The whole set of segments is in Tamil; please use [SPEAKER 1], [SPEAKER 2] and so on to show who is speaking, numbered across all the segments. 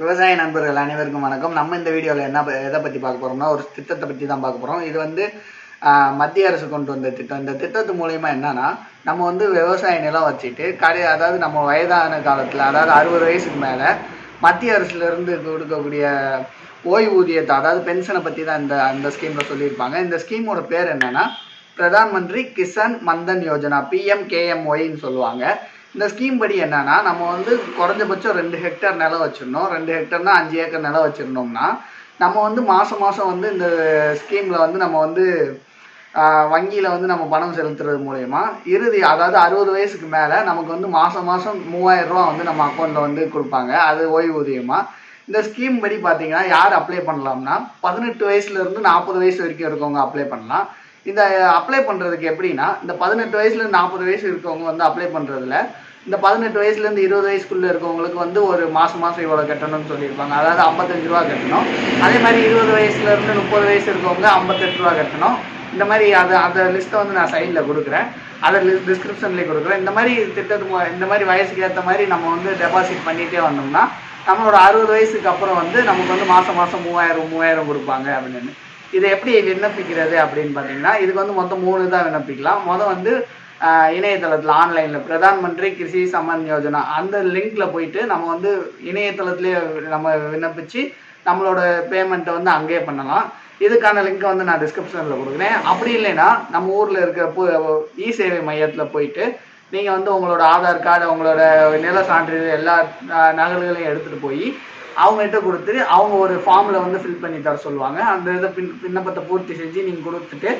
[SPEAKER 1] விவசாய நண்பர்கள் அனைவருக்கும் வணக்கம். நம்ம இந்த வீடியோவில் என்ன எதை பற்றி பார்க்க போகிறோம்னா ஒரு திட்டத்தை பற்றி தான் பார்க்க போகிறோம் இது வந்து மத்திய அரசு கொண்டு வந்த திட்டம். இந்த திட்டத்து மூலயமா என்னன்னா நம்ம வந்து விவசாய நிலம் வச்சுட்டு கடை அதாவது நம்ம வயதான காலத்தில் அதாவது அறுபது வயசுக்கு மேலே மத்திய அரசுலேருந்து கொடுக்கக்கூடிய ஓய்வூதியத்தை அதாவது பென்ஷனை பற்றி தான் இந்த அந்த ஸ்கீமில் சொல்லியிருப்பாங்க. இந்த ஸ்கீமோட பேர் என்னன்னா பிரதான் மந்திரி கிசான் மந்தன் யோஜனா பிஎம்கேஎம்ஒய்ன்னு சொல்லுவாங்க. இந்த ஸ்கீம் படி என்னன்னா நம்ம வந்து குறைஞ்சபட்சம் ரெண்டு ஹெக்டேர் நிலம் வச்சிடணும் ரெண்டு ஹெக்டர்னா அஞ்சு ஏக்கர் நிலம் வச்சிருந்தோம்னா நம்ம வந்து மாதம் மாதம் வந்து இந்த ஸ்கீமில் வந்து நம்ம வந்து வங்கியில் வந்து நம்ம பணம் செலுத்துறது மூலயமா இறுதி அதாவது அறுபது வயசுக்கு மேலே நமக்கு வந்து மாதம் மாதம் மூவாயிரம் ரூபா வந்து நம்ம அக்கௌண்ட்டில் வந்து கொடுப்பாங்க. அது ஓய்வூதியமாக இந்த ஸ்கீம் படி பார்த்தீங்கன்னா யார் அப்ளை பண்ணலாம்னா பதினெட்டு வயசுலேருந்து நாற்பது வயசு வரைக்கும் இருக்கவங்க அப்ளை பண்ணலாம். இந்த அப்ளை பண்ணுறதுக்கு எப்படின்னா இந்த பதினெட்டு வயசுலேருந்து நாற்பது வயசு இருக்கவங்க வந்து அப்ளை பண்ணுறதுல இந்த பதினெட்டு வயசுலேருந்து இருபது வயசுக்குள்ளே இருக்கவங்களுக்கு வந்து ஒரு மாதம் மாதம் இவ்வளோ கட்டணும்னு சொல்லியிருப்பாங்க. அதாவது ஐம்பத்தஞ்சு ரூபா கட்டணும். அதே மாதிரி இருபது வயசுலேருந்து முப்பது வயசு இருக்கவங்க ஐம்பத்தெட்டு ரூபா கட்டணும். இந்த மாதிரி அது அந்த லிஸ்ட்டை வந்து நான் சைடில் கொடுக்குறேன். அதை டிஸ்கிரிப்ஷன்லேயே கொடுக்குறேன். இந்த மாதிரி திட்டத்து இந்த மாதிரி வயசுக்கு ஏற்ற மாதிரி நம்ம வந்து டெபாசிட் பண்ணிகிட்டே வந்தோம்னா நம்மளோட அறுபது வயசுக்கு அப்புறம் வந்து நமக்கு வந்து மாதம் மாதம் மூவாயிரம் மூவாயிரம் கொடுப்பாங்க அப்படின்னு. இதை எப்படி விண்ணப்பிக்கிறது அப்படின்னு பார்த்தீங்கன்னா இதுக்கு வந்து மொத்தம் மூணு தான் விண்ணப்பிக்கலாம். மொதல் வந்து இணையதளத்தில் ஆன்லைனில். பிரதான் மந்திரி கிருஷி சம்மன் யோஜனா. அந்த லிங்க்ல போயிட்டு நம்ம வந்து இணையதளத்திலே நம்ம விண்ணப்பிச்சு நம்மளோட பேமெண்ட்டை வந்து அங்கேயே பண்ணலாம். இதுக்கான லிங்க்கை வந்து நான் டிஸ்கிரிப்ஷனில் கொடுக்குறேன். அப்படி இல்லைன்னா நம்ம ஊரில் இருக்கிற பு இ சேவை மையத்தில் போயிட்டு நீங்கள் வந்து உங்களோட ஆதார் கார்டு உங்களோட நில சான்றிதழ் எல்லா நகல்களையும் எடுத்துகிட்டு போய் அவங்ககிட்ட கொடுத்து அவங்க ஒரு ஃபார்மில் வந்து ஃபில் பண்ணி தர சொல்லுவாங்க. அந்த இதை பின் விண்ணப்பத்தை பூர்த்தி செஞ்சு நீங்கள் கொடுத்துட்டு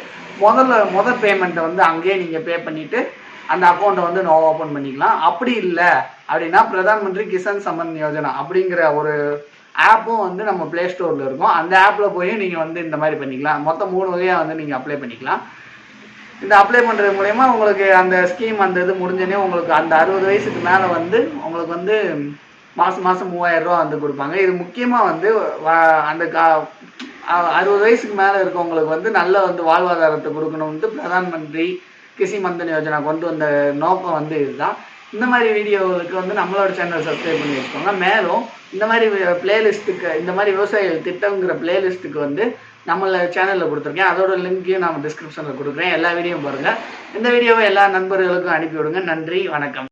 [SPEAKER 1] முதல்ல முதல் பேமெண்ட்டை வந்து அங்கேயே நீங்கள் பே பண்ணிவிட்டு அந்த அக்கௌண்ட்டை வந்து நோ ஓப்பன் பண்ணிக்கலாம். அப்படி இல்லை அப்படின்னா பிரதான் மந்திரி கிசான் சம்மன் யோஜனா அப்படிங்கிற ஒரு ஆப்பும் வந்து நம்ம ப்ளே ஸ்டோரில் இருக்கும். அந்த ஆப்பில் போய் நீங்கள் வந்து இந்த மாதிரி பண்ணிக்கலாம். மொத்தம் மூணு வகையாக வந்து நீங்கள் அப்ளை பண்ணிக்கலாம். இந்த அப்ளை பண்ணுறது மூலயமா உங்களுக்கு அந்த ஸ்கீம் அந்த இது முடிஞ்சோடனே உங்களுக்கு அந்த அறுபது வயசுக்கு மேலே வந்து உங்களுக்கு வந்து மாதம் மாதம் மூவாயிரம் ரூபா வந்து கொடுப்பாங்க. இது முக்கியமாக வந்து அந்த கா அறுபது வயசுக்கு மேலே இருக்கவங்களுக்கு வந்து நல்ல வந்து வாழ்வாதாரத்தை கொடுக்கணும்னு பிரதான் மந்திரி கிசி மந்தன் யோஜனா கொண்டு வந்த நோக்கம் வந்து இதுதான். இந்த மாதிரி வீடியோவுக்கு வந்து நம்மளோட சேனல் சப்ஸ்கிரைப் பண்ணி வச்சுக்கோங்க. மேலும் இந்த மாதிரி பிளேலிஸ்ட்டுக்கு இந்த மாதிரி விவசாயிகள் திட்டங்கிற பிளேலிஸ்ட்டுக்கு வந்து நம்மள சேனலில் கொடுத்துருக்கேன். அதோட லிங்க்கையும் நான் டிஸ்கிரிப்ஷனில் கொடுக்குறேன். எல்லா வீடியோவும் பாருங்கள் இந்த வீடியோவை எல்லா நண்பர்களுக்கும் அனுப்பி விடுங்க நன்றி வணக்கம்.